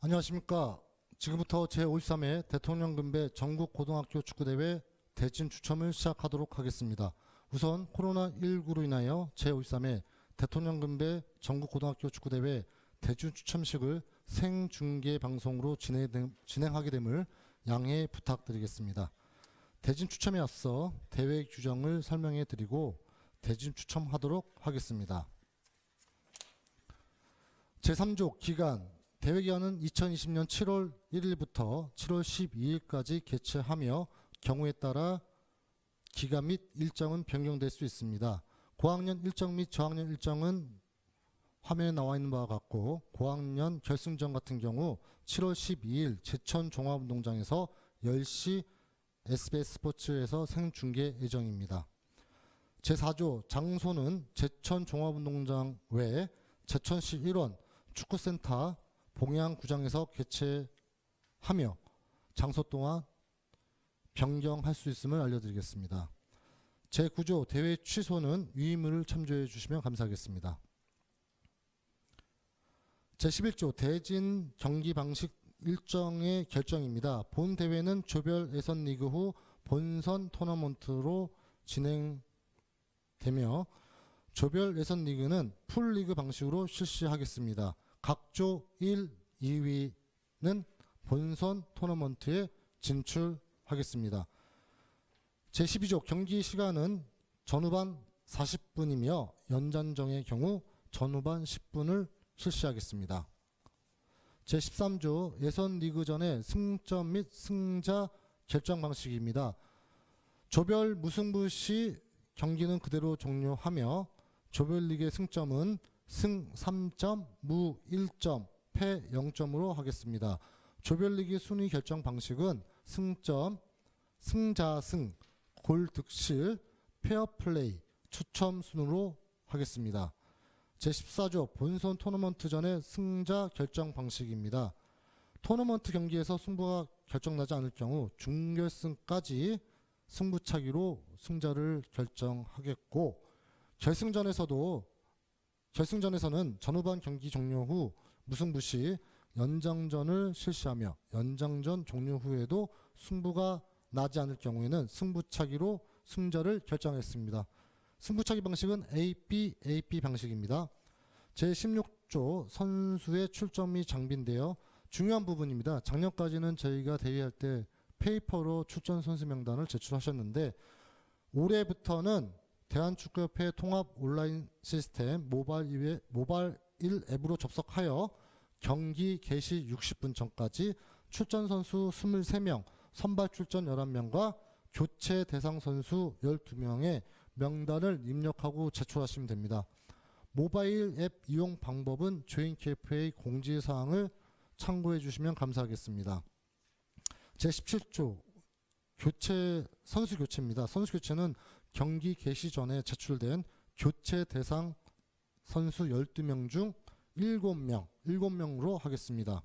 안녕하십니까. 지금부터 제53회 대통령금배 전국 고등학교 축구대회 대진 추첨을 시작하도록 하겠습니다. 우선 코로나19로 인하여 제53회 대통령금배 전국 고등학교 축구대회 대진 추첨식을 생중계 방송으로 진행, 진행하게 됨을 양해 부탁드리겠습니다. 대진 추첨에 앞서 대회 규정을 설명해 드리고 대진 추첨하도록 하겠습니다. 제3조 기간 대회 기간은 2020년 7월 1일부터 7월 12일까지 개최하며 경우에 따라 기간 및 일정은 변경될 수 있습니다. 고학년 일정 및 저학년 일정은 화면에 나와 있는 바와 같고 고학년 결승전 같은 경우 7월 12일 제천 종합운동장에서 10시 SBS 스포츠에서 생중계 예정입니다. 제4조 장소는 제천 종합운동장 외 제천시 1원 축구센터 봉양구장에서 개최하며 장소 또한 변경할 수 있음을 알려드리겠습니다. 제9조 대회 취소는 위임을 참조해 주시면 감사하겠습니다. 제11조 대진 경기 방식 일정의 결정입니다. 본 대회는 조별 예선 리그 후 본선 토너먼트로 진행되며 조별 예선 리그는 풀 리그 방식으로 실시하겠습니다. 각조 1, 2위는 본선 토너먼트에 진출하겠습니다. 제12조 경기 시간은 전후반 40분이며 연장정의 경우 전후반 10분을 실시하겠습니다. 제13조 예선 리그전의 승점 및 승자 결정 방식입니다. 조별 무승부 시 경기는 그대로 종료하며 조별리그의 승점은 승 3점, 무 1점, 패 0점으로 하겠습니다. 조별리그 순위 결정 방식은 승점, 승자승, 골 득실, 페어플레이, 추첨 순으로 하겠습니다. 제14조 본선 토너먼트 전의 승자 결정 방식입니다. 토너먼트 경기에서 승부가 결정나지 않을 경우 준결승까지 승부차기로 승자를 결정하겠고 결승전에서도 결승전에서는 전후반 경기 종료 후 무승부 시 연장전을 실시하며 연장전 종료 후에도 승부가 나지 않을 경우에는 승부차기로 승자를 결정했습니다. 승부차기 방식은 AP, AP 방식입니다. 제16조 선수의 출전 및 장비인데요. 중요한 부분입니다. 작년까지는 저희가 대회할 때 페이퍼로 출전 선수 명단을 제출하셨는데 올해부터는 대한축구협회 통합 온라인 시스템 모바일, 앱, 모바일 앱으로 접속하여 경기 개시 60분 전까지 출전 선수 23명, 선발 출전 11명과 교체 대상 선수 12명의 명단을 입력하고 제출하시면 됩니다. 모바일 앱 이용 방법은 조인KFA 공지사항을 참고해 주시면 감사하겠습니다. 제17조 교체 선수 교체입니다. 선수 교체는 경기 개시 전에 제출된 교체 대상 선수 12명 중 7명, 7명으로 하겠습니다.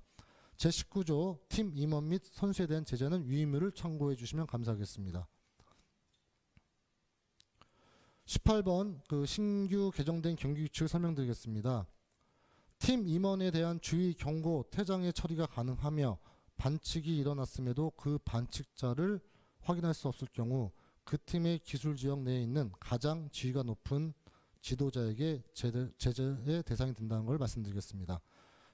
제19조 팀 임원 및 선수에 대한 제재는 위임을 참고해 주시면 감사하겠습니다. 18번 그 신규 개정된 경기 규칙을 설명드리겠습니다. 팀 임원에 대한 주의 경고 퇴장의 처리가 가능하며 반칙이 일어났음에도 그 반칙자를 확인할 수 없을 경우 그 팀의 기술 지역 내에 있는 가장 지위가 높은 지도자에게 제재, 제재의 대상이 된다는 걸 말씀드리겠습니다.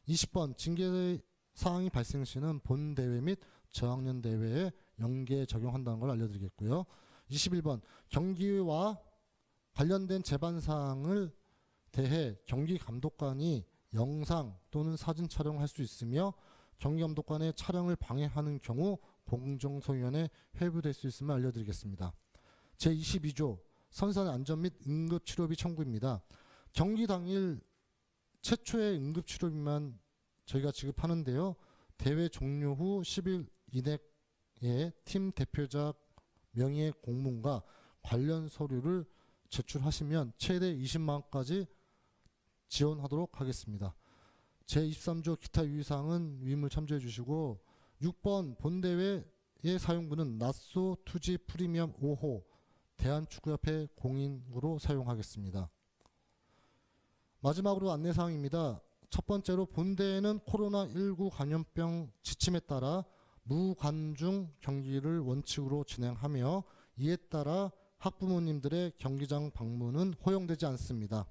20번 징계 사항이 발생 시는 본 대회 및 저학년 대회에 연계 적용한다는 걸 알려드리겠고요. 21번 경기와 관련된 재반 사항을 대해 경기 감독관이 영상 또는 사진 촬영할 수 있으며 경기 감독관의 촬영을 방해하는 경우 공정소위원회 회부될 수 있음을 알려드리겠습니다. 제22조 선수의 안전 및 응급치료비 청구입니다. 경기 당일 최초의 응급치료비만 저희가 지급하는데요. 대회 종료 후 10일 이내에 팀 대표자 명의의 공문과 관련 서류를 제출하시면 최대 20만 원까지 지원하도록 하겠습니다. 제23조 기타 유의사항은 위임을 참조해 주시고 6번 본대회의 사용분은 나소 투지 프리미엄 5호 대한축구협회 공인으로 사용하겠습니다. 마지막으로 안내사항입니다. 첫 번째로 본대에는 코로나19 감염병 지침에 따라 무관중 경기를 원칙으로 진행하며 이에 따라 학부모님들의 경기장 방문은 허용되지 않습니다.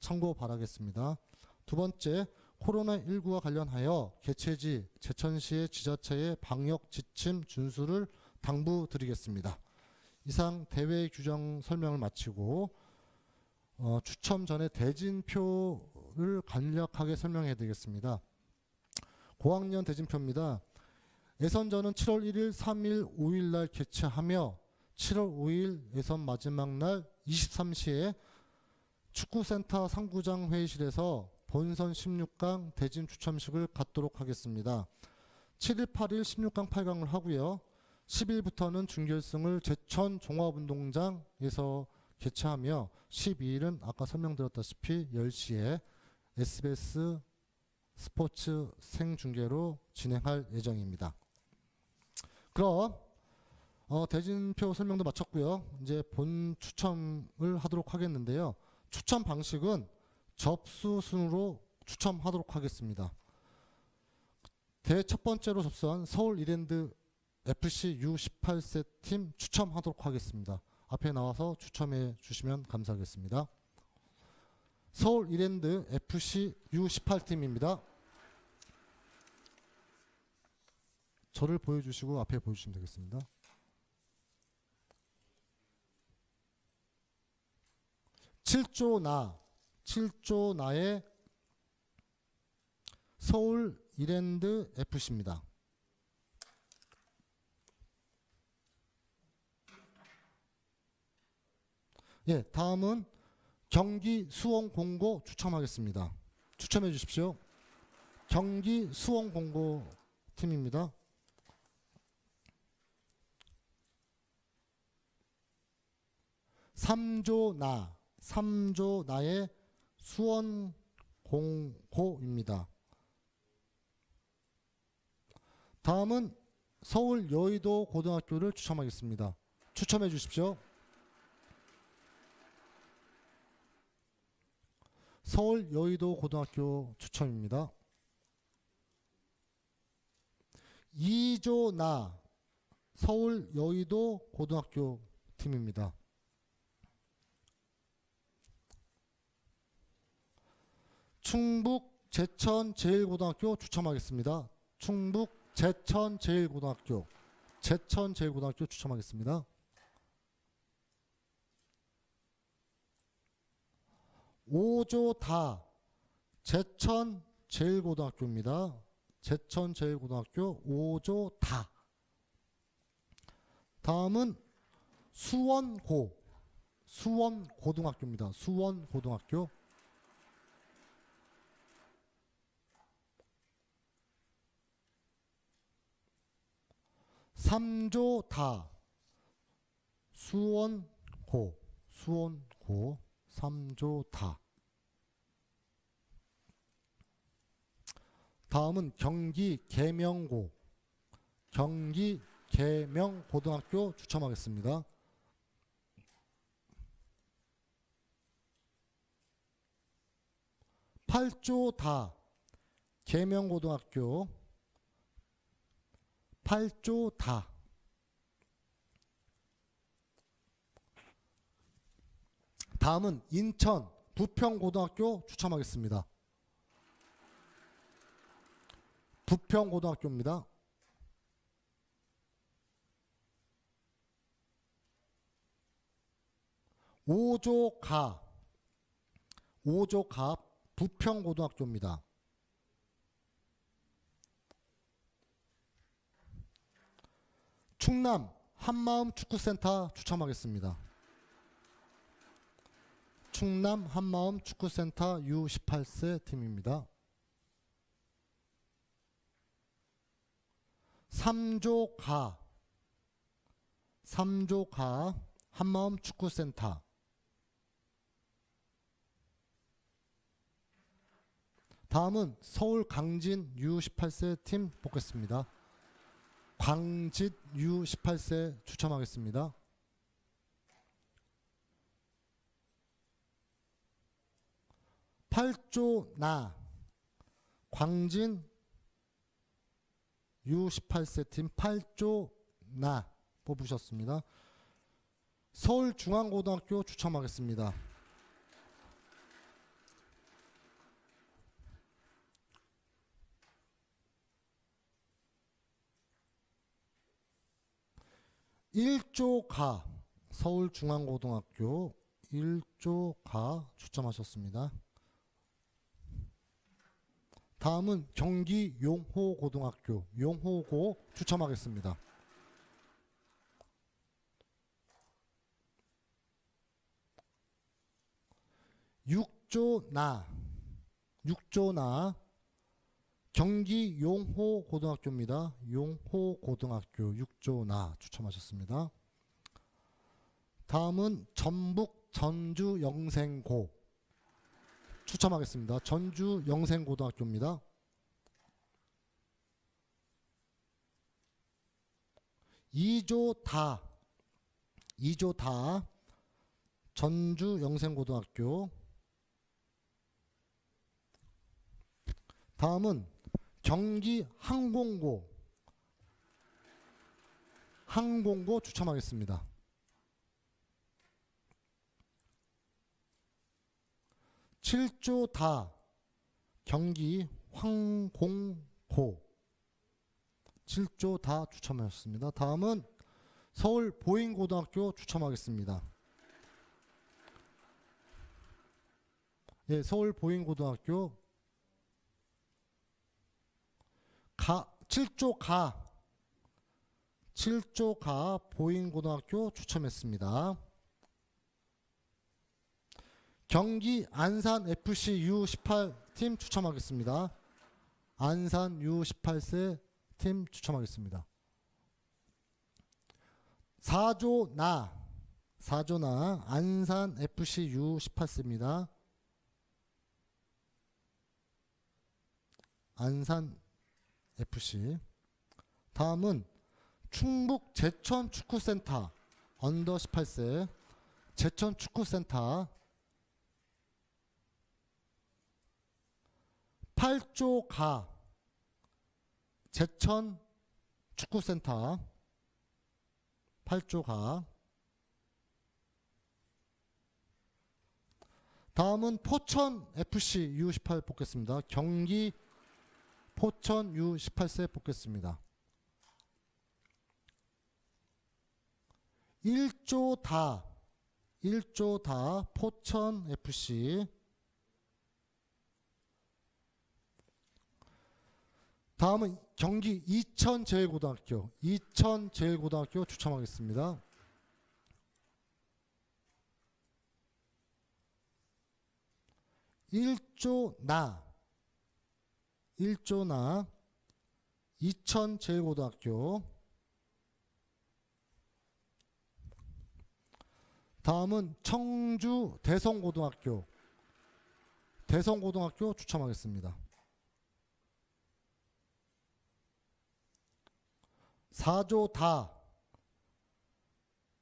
참고 바라겠습니다. 두 번째, 코로나19와 관련하여 개최지 제천시의 지자체의 방역 지침 준수를 당부드리겠습니다. 이상 대회 규정 설명을 마치고 어, 추첨 전에 대진표를 간략하게 설명해 드리겠습니다. 고학년 대진표입니다. 예선전은 7월 1일, 3일, 5일 날 개최하며 7월 5일 예선 마지막 날 23시에 축구센터 상구장 회의실에서 본선 16강 대진 추첨식을 갖도록 하겠습니다. 7일, 8일 16강 8강을 하고요. 10일부터는 준결승을 제천 종합운동장에서 개최하며 12일은 아까 설명드렸다시피 10시에 SBS 스포츠 생중계로 진행할 예정입니다. 그럼 어, 대진표 설명도 마쳤고요. 이제 본 추첨을 하도록 하겠는데요. 추첨 방식은 접수 순으로 추첨하도록 하겠습니다. 대첫 번째로 접수한 서울 이랜드 FC U18세 팀 추첨하도록 하겠습니다. 앞에 나와서 추첨해 주시면 감사하겠습니다. 서울 이랜드 FC U18 팀입니다. 저를 보여주시고 앞에 보여주시면 되겠습니다. 칠조 나, 칠조 나의 서울 이랜드 FC입니다. 예, 다음은 경기 수원 공고 추첨하겠습니다. 추첨해 주십시오. 경기 수원 공고 팀입니다. 삼조 나, 삼조 나의 수원 공고입니다. 다음은 서울 여의도 고등학교를 추첨하겠습니다. 추첨해 주십시오. 서울 여의도 고등학교 추첨입니다. 이조나 서울 여의도 고등학교 팀입니다. 충북 제천 제일고등학교 추첨하겠습니다. 충북 제천 제일고등학교 제천 제일고등학교 추첨하겠습니다. 오조다 제천 제일고등학교입니다. 제천 제일고등학교 오조다. 다음은 수원고 수원고등학교입니다. 수원고등학교 삼조다. 수원고. 수원고. 삼조다. 다음은 경기 계명고. 경기 계명고등학교 추첨하겠습니다. 팔조다. 계명고등학교 팔조다 다음은 인천 부평고등학교 추첨하겠습니다. 부평고등학교입니다. 오조가 오조가 부평고등학교입니다. 충남 한마음 축구센터 추첨하겠습니다. 충남 한마음 축구센터 U18세 팀입니다. 삼조가 삼조가 한마음 축구센터 다음은 서울 강진 U18세 팀 보겠습니다. 광짓 U18세 추첨하겠습니다. 팔조나 광진 U18세 팀 8조 나 뽑으셨습니다. 서울중앙고등학교 추첨하겠습니다. 일조가 서울중앙고등학교 일조가 추첨하셨습니다. 다음은 경기 용호고등학교 용호고 추첨하겠습니다. 육조나 육조나 경기 용호 고등학교입니다. 용호 고등학교 육조나 추첨하셨습니다. 다음은 전북 전주 영생고 추첨하겠습니다. 전주 영생고등학교입니다. 이조다이조다 전주 영생고등학교 다음은 경기 항공고 항공고 추첨하겠습니다. 칠조다 경기 황공고 칠조다 추첨하셨습니다. 다음은 서울 보인고등학교 추첨하겠습니다. 예, 서울 보인고등학교 가 7조 가 7조 가 보인고등학교 추첨했습니다. 경기 안산 FC U18 팀 추첨하겠습니다. 안산 U18세 팀 추첨하겠습니다. 4조 나 4조 나 안산 FC U18세입니다. 안산 FC 다음은 충북 제천 축구센터 언더 18세 제천 축구센터. 8조 가 제천 축구센터. 8조 가. 다음은 포천 FC U18 뽑겠습니다. 경기 포천 U18세 뽑겠습니다. 1조 다 1조 다 포천 FC 다음은 경기 이천 제일고등학교 이천 제일고등학교 추첨하겠습니다. 일조나 1조 나 이천 제일고등학교 다음은 청주 대성고등학교 대성고등학교 추첨하겠습니다. 4조 다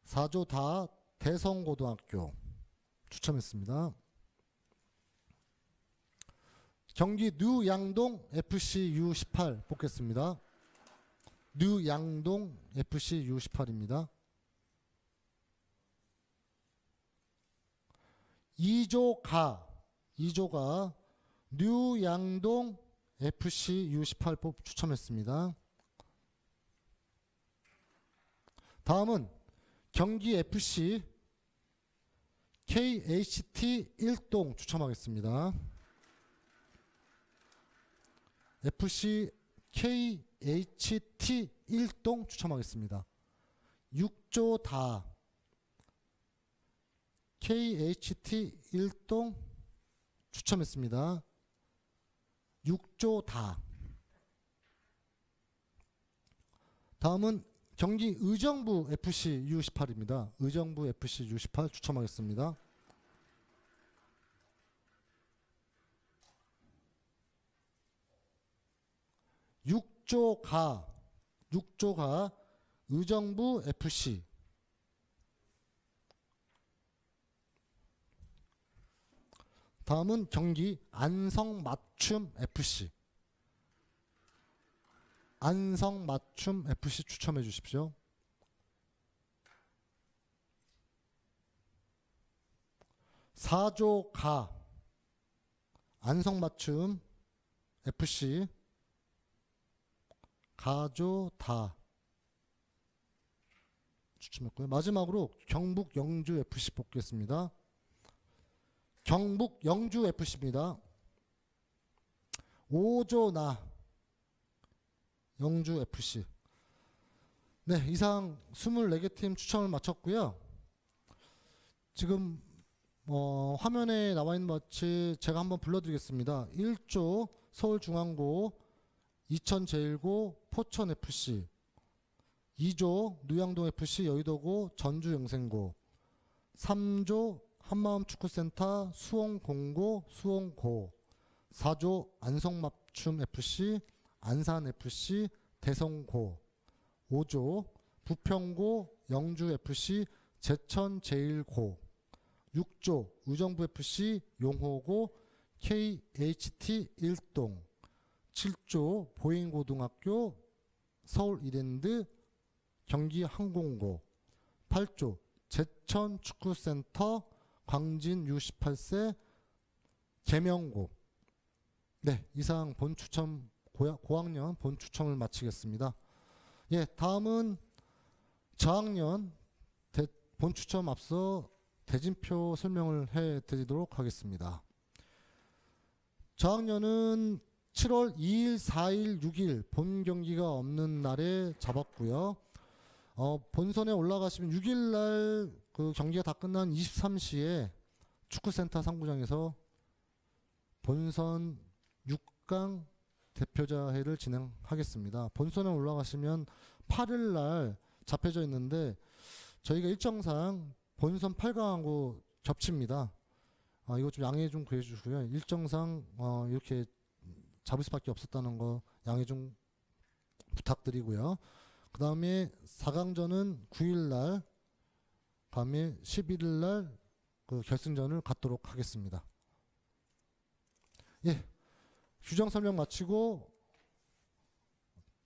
4조 다 대성고등학교 추첨했습니다. 경기 뉴양동 FC U18 뽑겠습니다. 뉴양동 FC U18입니다. 2조 가 2조가 뉴양동 FC U18 뽑 추첨했습니다. 다음은 경기 FC KHT 1동 추첨하겠습니다. FC KHT 1동 추첨하겠습니다. 6조 다 KHT 1동 추첨했습니다. 6조 다 다음은 경기 의정부 FC U18입니다. 의정부 FC U18 추첨하겠습니다. 육조가 6조가 의정부 FC 다음은 경기 안성 맞춤 FC 안성 맞춤 FC 추첨해 주십시오. 사조 가 안성 맞춤 FC 가조 다 추첨했고요. 마지막으로 경북 영주 FC 뽑겠습니다. 경북 영주 FC입니다. 오조나 영주 FC. 네, 이상 24개 팀 추첨을 마쳤고요. 지금 어, 화면에 나와 있는 마치 제가 한번 불러드리겠습니다. 1조 서울중앙고, 이천 제일고, 포천FC 2조 누양동FC 여의도고, 전주 영생고 3조 한마음 축구센터 수원공고, 수원고 4조 안성맞춤FC, 안산FC, 대성고 5조 부평고, 영주FC, 제천 제일고 6조 의정부FC 용호고 KHT 일동 7조 보잉고등학교 서울 이랜드 경기 항공고 8조 제천 축구센터 광진 U18세 계명고 네 이상 본 추첨 고학년 본 추첨을 마치겠습니다. 예 다음은 저학년 대- 본 추첨 앞서 대진표 설명을 해 드리도록 하겠습니다. 저학년은 7월 2일, 4일, 6일 본 경기가 없는 날에 잡았고요. 어, 본선에 올라가시면 6일 날 그 경기가 다 끝난 23시에 축구센터 상구장에서 본선 6강 대표자회를 진행하겠습니다. 본선에 올라가시면 8일 날 잡혀져 있는데 저희가 일정상 본선 8강하고 겹칩니다. 아, 이거 좀 양해 좀 구해 주시고요. 일정상 어, 이렇게 잡을 수밖에 없었다는 거 양해 좀 부탁드리고요. 그 다음에 4강전은 9일 날, 다음에 11일 날 그 결승전을 갖도록 하겠습니다. 예, 규정 설명 마치고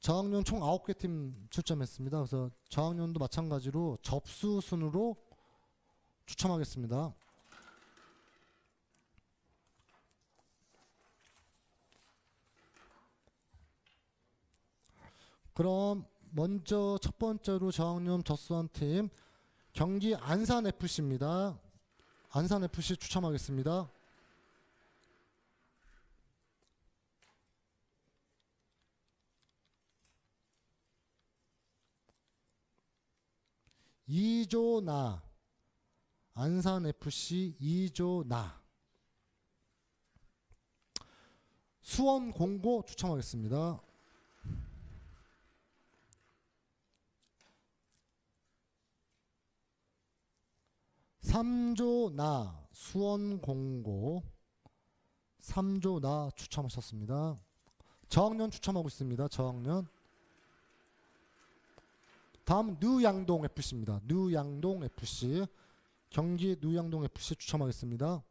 저학년 총 9개 팀 출전했습니다. 그래서 저학년도 마찬가지로 접수 순으로 추첨하겠습니다. 그럼 먼저 첫 번째로 저학년 접수한 팀 경기 안산 FC입니다. 안산 FC 추첨하겠습니다. 이조나 안산 FC 이조나 수원 공고 추첨하겠습니다. 삼조나 수원 공고 삼조나 추첨하셨습니다. 저학년 추첨하고 있습니다. 저학년 다음 뉴양동 FC입니다. 뉴양동 FC 경기 뉴양동 FC 추첨하겠습니다.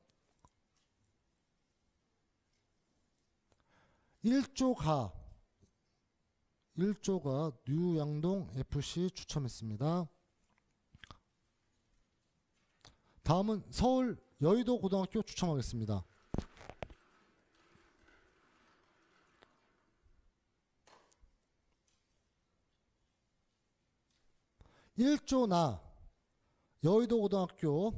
1조가 1조가 뉴양동 FC 추첨했습니다. 다음은 서울 여의도 고등학교 추첨하겠습니다. 일조나 여의도 고등학교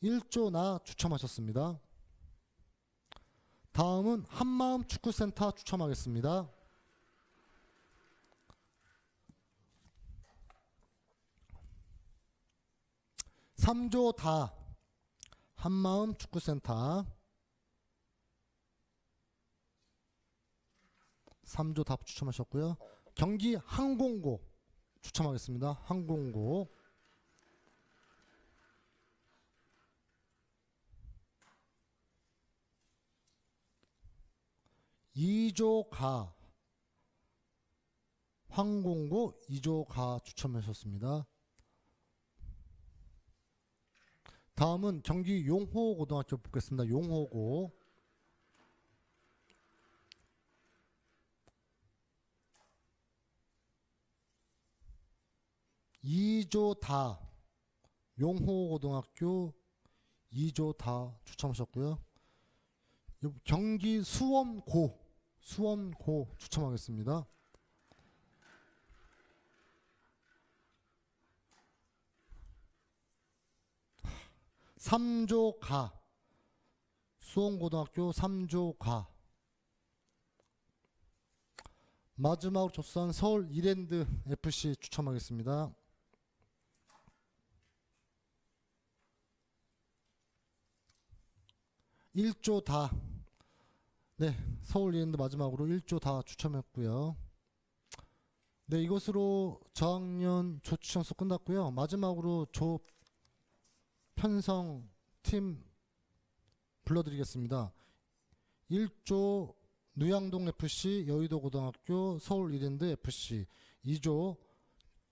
일조나 추첨하셨습니다. 다음은 한마음 축구센터 추첨하겠습니다. 삼조다 한마음 축구센터 삼조다 추첨하셨고요. 경기 항공고 추첨하겠습니다. 항공고 이조가 항공고 이조가 추첨하셨습니다. 다음은 경기 용호 고등학교 보겠습니다. 용호고 이조다 용호 고등학교 이조다 추첨하셨고요. 경기 수원고 수원고 추첨하겠습니다. 3조 가 수원고등학교 3조 가 마지막으로 접수한 서울 이랜드 FC 추첨하겠습니다. 일조 다. 네, 서울 이랜드 마지막으로 1조 다 추첨했고요. 네, 이것으로 저학년 조 추첨수 끝났고요. 마지막으로 조 편성 팀 불러드리겠습니다. 1조 누양동 FC, 여의도 고등학교, 서울 이랜드 FC, 2조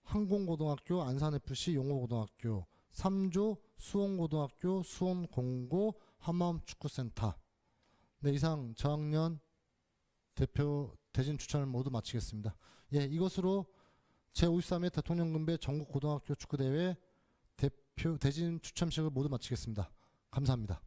항공고등학교, 안산 FC, 용호고등학교, 3조 수원고등학교, 수원공고, 한마음축구센터. 네, 이상 저학년 대표 대진 추천을 모두 마치겠습니다. 예, 이것으로 제53회 대통령금배 전국고등학교 축구대회 대 표 대진 추첨식을 모두 마치겠습니다. 감사합니다.